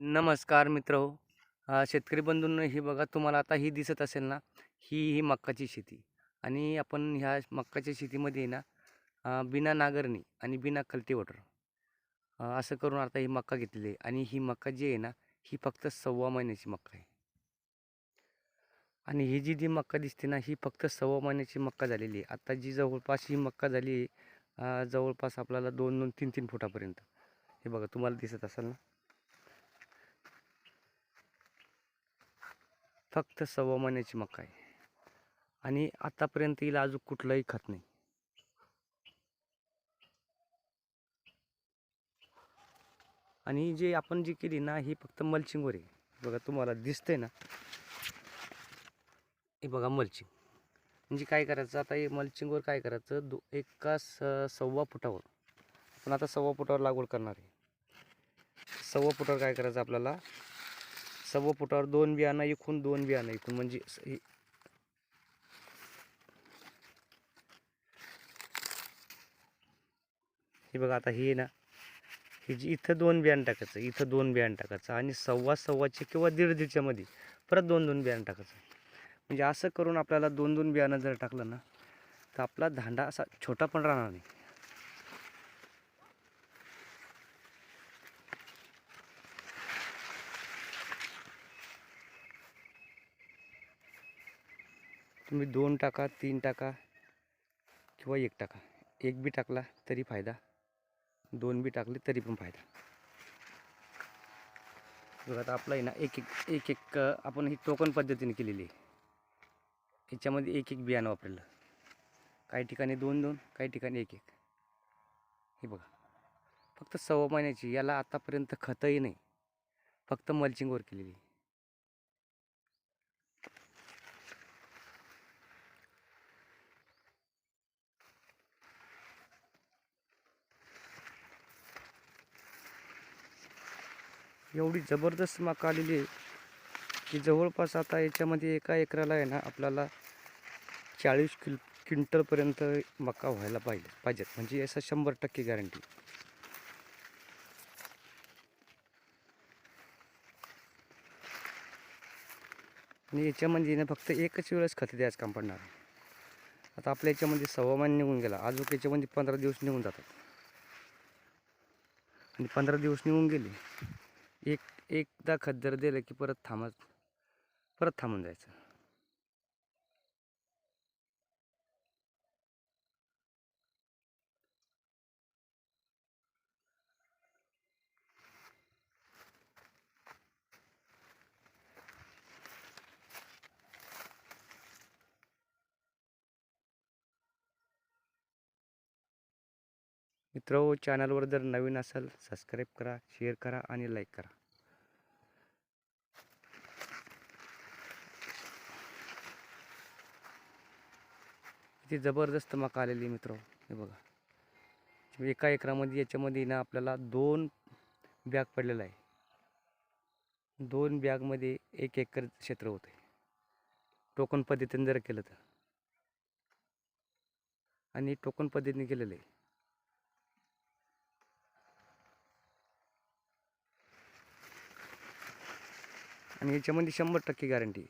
नमस्कार मित्र हो. शेतकरी बंधूंनो ही बघा तुम्हाला आता ही दिसत असेल ना ही ही मक्काची शेती. आणि आपण ह्या मक्काच्या शेतीमध्ये ना बिना नांगरणी आणि बिना कल्टिवेटर असं करून आता ही मक्का घेतलेली आहे. आणि ही मक्का जी आहे ना ही फक्त सव्वा महिन्याची मक्का आहे. आणि ही जी जी मक्का दिसते ना ही फक्त सव्वा महिन्याची मक्का झालेली आहे. आता जी जवळपास ही मक्का झाली आहे जवळपास आपल्याला दोन दोन तीन तीन फुटापर्यंत. हे बघा तुम्हाला दिसत असेल ना? फक्त सव्वा महिन्याची मका आहे. आणि आतापर्यंत हिला अजून कुठलंही खत नाही. आणि जे आपण जी केली ना ही फक्त मल्चिंगवर आहे. बघा तुम्हाला दिसतंय ना? हे बघा मल्चिंग. म्हणजे काय करायचं? आता हे मल्चिंगवर काय करायचं? दो एका स सव्वा फुटावर. आपण आता सव्वा फुटावर लागवड करणार आहे. सव्वा फुटावर काय करायचं आपल्याला? सव्वा फुटावर दोन बियाणं इकून दोन बियाणं इकून म्हणजे स- हे- बघा आता हे ना हे जी इथं दोन बियाणं टाकायचं इथं दोन बियाणं टाकायचं आणि सव्वा सव्वाचे किंवा दीड दीडच्यामध्ये परत दोन दोन बियाणं टाकायचं. म्हणजे असं करून आपल्याला दोन दोन बियाणं जर टाकलं ना तर आपला धांडा असा छोटा पण राहणार नाही. तुम्ही दोन टाका तीन टाका किंवा एक टाका. एक बी टाकला तरी फायदा. दोन बी टाकले तरी पण फायदा. बघा आता आपला आहे ना एक एक एक एक आपण ही टोकन पद्धतीने केलेली आहे. याच्यामध्ये एक एक बियाणं वापरलं. काही ठिकाणी दोन दोन काही ठिकाणी एक एक. हे बघा. फक्त सव्वा महिन्याची याला आतापर्यंत खतही नाही. फक्त मल्चिंगवर केलेली एवढी जबरदस्त मका आलेली आहे की जवळपास आता याच्यामध्ये एका एकराला आहे ना आपल्याला चाळीस किल क्विंटलपर्यंत मका व्हायला पाहिजे पाहिजेत. म्हणजे याचा शंभर टक्के गॅरंटी आणि याच्यामध्ये ना फक्त एकच वेळेस खते द्यायचं काम पडणार आता आपल्या याच्यामध्ये सवामान निघून गेला. अजून याच्यामध्ये पंधरा दिवस निघून जातात. आणि पंधरा दिवस निघून गेले. एक एकदा खत जर दिलं की परत थांबत परत थांबून जायचं. मित्र हो, चॅनलवर जर नवीन असाल सबस्क्राईब करा शेअर करा आणि लाईक करा. किती जबरदस्त मका आलेली मित्र हो. हे. बघा. एका एकरामध्ये याच्यामध्ये ना आपल्याला दोन बॅग पडलेला आहे. दोन बॅगमध्ये एक एकर क्षेत्र होते टोकन पद्धतीने जर केलं तर. आणि टोकन पद्धतीने केलेलं आहे. आणि याच्यामध्ये शंभर टक्के गॅरंटी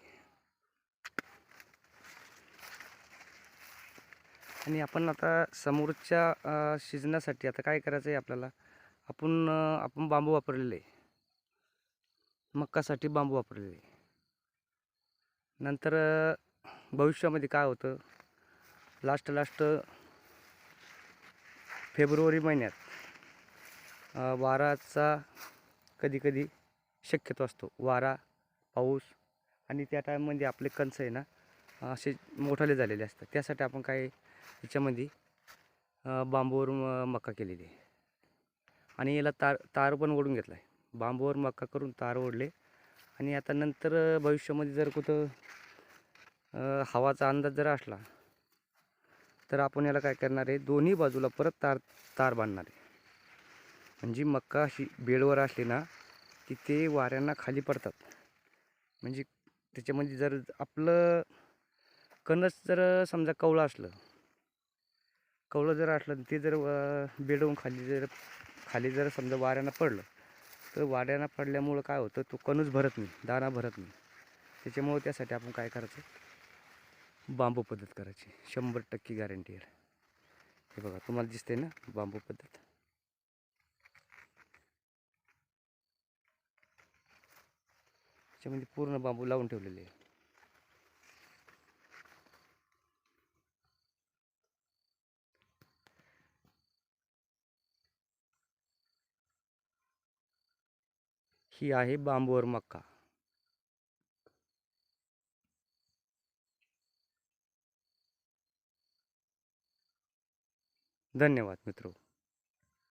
आणि आपण आता समोरच्या शिजण्यासाठी आता काय करायचं आहे आपल्याला? आपण आपण बांबू वापरलेले आहे. मक्कासाठी बांबू वापरलेले आहे. नंतर भविष्यामध्ये काय होतं? लास्ट लास्ट फेब्रुवारी महिन्यात वाराचा कधी कधी शक्यतो असतो. वारा पाऊस आणि त्या टायममध्ये आपले कंस आहे ना असे मोठाले झालेले असतात. त्यासाठी आपण काय याच्यामध्ये बांबूवर म- मका केलेली आहे. आणि याला तार तार पण ओढून घेतला आहे बांबूवर मका करून तार ओढले. आणि आता नंतर भविष्यामध्ये जर कुठं हवाचा अंदाज जर असला तर आपण याला काय करणार आहे? दोन्ही बाजूला परत तार तार बांधणार आहे. म्हणजे मक्का अशी बेडवर असली ना की ते वाऱ्यांना खाली पडतात. म्हणजे त्याच्यामध्ये जर आपलं कणस जर समजा कवळं असलं कवळं जर असलं ते जर बेडवून खाली जर खाली जर समजा वाऱ्यानं पडलं तर वाऱ्यानं पडल्यामुळं काय होतं तो कणूस भरत नाही दाना भरत नाही. त्याच्यामुळं त्यासाठी आपण काय करायचं? बांबू पद्धत करायची. शंभर टक्के गॅरंटी आहे. हे बघा तुम्हाला दिसते ना बांबू पद्धत? त्याच्यामध्ये पूर्ण बांबू लावून ठेवलेले आहे ही आहे बांबूवर मक्का. धन्यवाद मित्रो.